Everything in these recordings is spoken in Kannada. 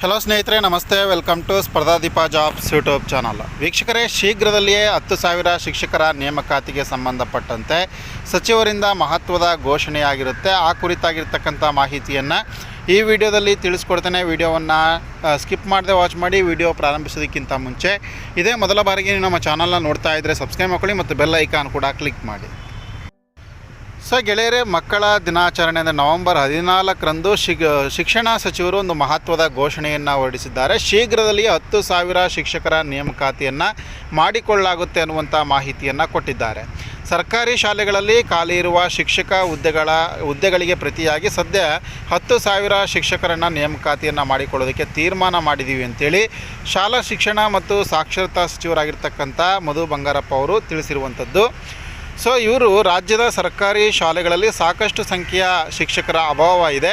ಹಲೋ ಸ್ನೇಹಿತರೆ, ನಮಸ್ತೆ. Welcome to Spardhadeepa jobs YouTube channel ವೀಕ್ಷಕರೇ, ಶೀಘ್ರದಲ್ಲಿಯೇ ಹತ್ತು ಸಾವಿರ ಶಿಕ್ಷಕರ ನೇಮಕಾತಿಗೆ ಸಂಬಂಧಪಟ್ಟಂತೆ ಸಚಿವರಿಂದ ಮಹತ್ವದ ಘೋಷಣೆಯಾಗಿರುತ್ತೆ. ಆ ಕುರಿತಾಗಿರ್ತಕ್ಕಂಥ ಮಾಹಿತಿಯನ್ನು ಈ ವಿಡಿಯೋದಲ್ಲಿ ತಿಳಿಸ್ಕೊಡ್ತೇನೆ. ವಿಡಿಯೋವನ್ನು ಸ್ಕಿಪ್ ಮಾಡದೆ ವಾಚ್ ಮಾಡಿ ವಿಡಿಯೋ ಪ್ರಾರಂಭಿಸೋದಕ್ಕಿಂತ ಮುಂಚೆ ಇದೇ ಮೊದಲ ಬಾರಿಗೆ ನಮ್ಮ ಚಾನಲ್ನ ನೋಡ್ತಾ ಇದ್ದರೆ ಸಬ್ಸ್ಕ್ರೈಬ್ ಮಾಡ್ಕೊಳ್ಳಿ ಮತ್ತು ಬೆಲ್ ಐಕಾನ್ ಕೂಡ ಕ್ಲಿಕ್ ಮಾಡಿ. ಸೊ ಗೆಳೆಯರೇ, ಮಕ್ಕಳ ದಿನಾಚರಣೆ ಅಂದರೆ ನವೆಂಬರ್ ಹದಿನಾಲ್ಕರಂದು ಶಿಕ್ಷಣ ಸಚಿವರು ಒಂದು ಮಹತ್ವದ ಘೋಷಣೆಯನ್ನು ಹೊರಡಿಸಿದ್ದಾರೆ. ಶೀಘ್ರದಲ್ಲಿ ಹತ್ತು ಸಾವಿರ ಶಿಕ್ಷಕರ ನೇಮಕಾತಿಯನ್ನು ಮಾಡಿಕೊಳ್ಳಲಾಗುತ್ತೆ ಅನ್ನುವಂಥ ಮಾಹಿತಿಯನ್ನು ಕೊಟ್ಟಿದ್ದಾರೆ. ಸರ್ಕಾರಿ ಶಾಲೆಗಳಲ್ಲಿ ಖಾಲಿ ಇರುವ ಶಿಕ್ಷಕ ಹುದ್ದೆಗಳ, ಹುದ್ದೆಗಳಿಗೆ ಪ್ರತಿಯಾಗಿ ಸದ್ಯ ಹತ್ತು ಸಾವಿರ ಶಿಕ್ಷಕರನ್ನು ನೇಮಕಾತಿಯನ್ನು ಮಾಡಿಕೊಳ್ಳೋದಕ್ಕೆ ತೀರ್ಮಾನ ಮಾಡಿದ್ದೀವಿ ಅಂತೇಳಿ ಶಾಲಾ ಶಿಕ್ಷಣ ಮತ್ತು ಸಾಕ್ಷರತಾ ಸಚಿವರಾಗಿರ್ತಕ್ಕಂಥ ಮಧು ಬಂಗಾರಪ್ಪ ಅವರು ತಿಳಿಸಿರುವಂಥದ್ದು. ಸೊ ಇವರು ರಾಜ್ಯದ ಸರ್ಕಾರಿ ಶಾಲೆಗಳಲ್ಲಿ ಸಾಕಷ್ಟು ಸಂಖ್ಯೆಯ ಶಿಕ್ಷಕರ ಅಭಾವ ಇದೆ.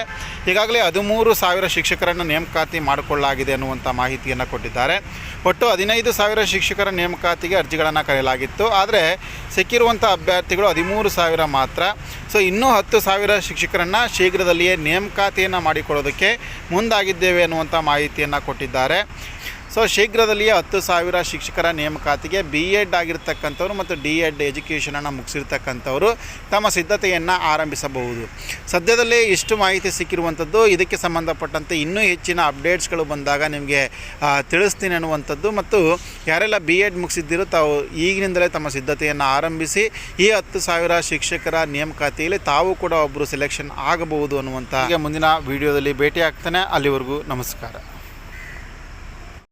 ಈಗಾಗಲೇ ಹದಿಮೂರು ಸಾವಿರ ಶಿಕ್ಷಕರನ್ನು ನೇಮಕಾತಿ ಮಾಡಿಕೊಳ್ಳಲಾಗಿದೆ ಅನ್ನುವಂಥ ಮಾಹಿತಿಯನ್ನು ಕೊಟ್ಟಿದ್ದಾರೆ. ಒಟ್ಟು ಹದಿನೈದು ಸಾವಿರ ಶಿಕ್ಷಕರ ನೇಮಕಾತಿಗೆ ಅರ್ಜಿಗಳನ್ನು ಕರೆಯಲಾಗಿತ್ತು. ಆದರೆ ಸಿಕ್ಕಿರುವಂಥ ಅಭ್ಯರ್ಥಿಗಳು ಹದಿಮೂರು ಸಾವಿರ ಮಾತ್ರ. ಸೊ ಇನ್ನೂ ಹತ್ತು ಸಾವಿರ ಶಿಕ್ಷಕರನ್ನು ಶೀಘ್ರದಲ್ಲಿಯೇ ನೇಮಕಾತಿಯನ್ನು ಮಾಡಿಕೊಳ್ಳೋದಕ್ಕೆ ಮುಂದಾಗಿದ್ದೇವೆ ಅನ್ನುವಂಥ ಮಾಹಿತಿಯನ್ನು ಕೊಟ್ಟಿದ್ದಾರೆ. ಸೊ ಶೀಘ್ರದಲ್ಲಿಯೇ ಹತ್ತು ಸಾವಿರ ಶಿಕ್ಷಕರ ನೇಮಕಾತಿಗೆ ಬಿ ಎಡ್ ಆಗಿರ್ತಕ್ಕಂಥವ್ರು ಮತ್ತು ಡಿ ಎಡ್ ಎಜುಕೇಷನನ್ನು ಮುಗಿಸಿರ್ತಕ್ಕಂಥವರು ತಮ್ಮ ಸಿದ್ಧತೆಯನ್ನು ಆರಂಭಿಸಬಹುದು. ಸದ್ಯದಲ್ಲೇ ಇಷ್ಟು ಮಾಹಿತಿ ಸಿಕ್ಕಿರುವಂಥದ್ದು, ಇದಕ್ಕೆ ಸಂಬಂಧಪಟ್ಟಂತೆ ಇನ್ನೂ ಹೆಚ್ಚಿನ ಅಪ್ಡೇಟ್ಸ್ಗಳು ಬಂದಾಗ ನಿಮಗೆ ತಿಳಿಸ್ತೀನಿ ಅನ್ನುವಂಥದ್ದು ಮತ್ತು ಯಾರೆಲ್ಲ ಬಿ ಎಡ್ ಮುಗಿಸಿದ್ದೀರೋ ತಾವು ಈಗಿನಿಂದಲೇ ತಮ್ಮ ಸಿದ್ಧತೆಯನ್ನು ಆರಂಭಿಸಿ, ಈ ಹತ್ತು ಸಾವಿರ ಶಿಕ್ಷಕರ ನೇಮಕಾತಿಯಲ್ಲಿ ತಾವು ಕೂಡ ಒಬ್ಬರು ಸೆಲೆಕ್ಷನ್ ಆಗಬಹುದು ಅನ್ನುವಂಥ ಮುಂದಿನ ವಿಡಿಯೋದಲ್ಲಿ ಭೇಟಿ ಆಗ್ತಾನೆ ಅಲ್ಲಿವರೆಗೂ ನಮಸ್ಕಾರ.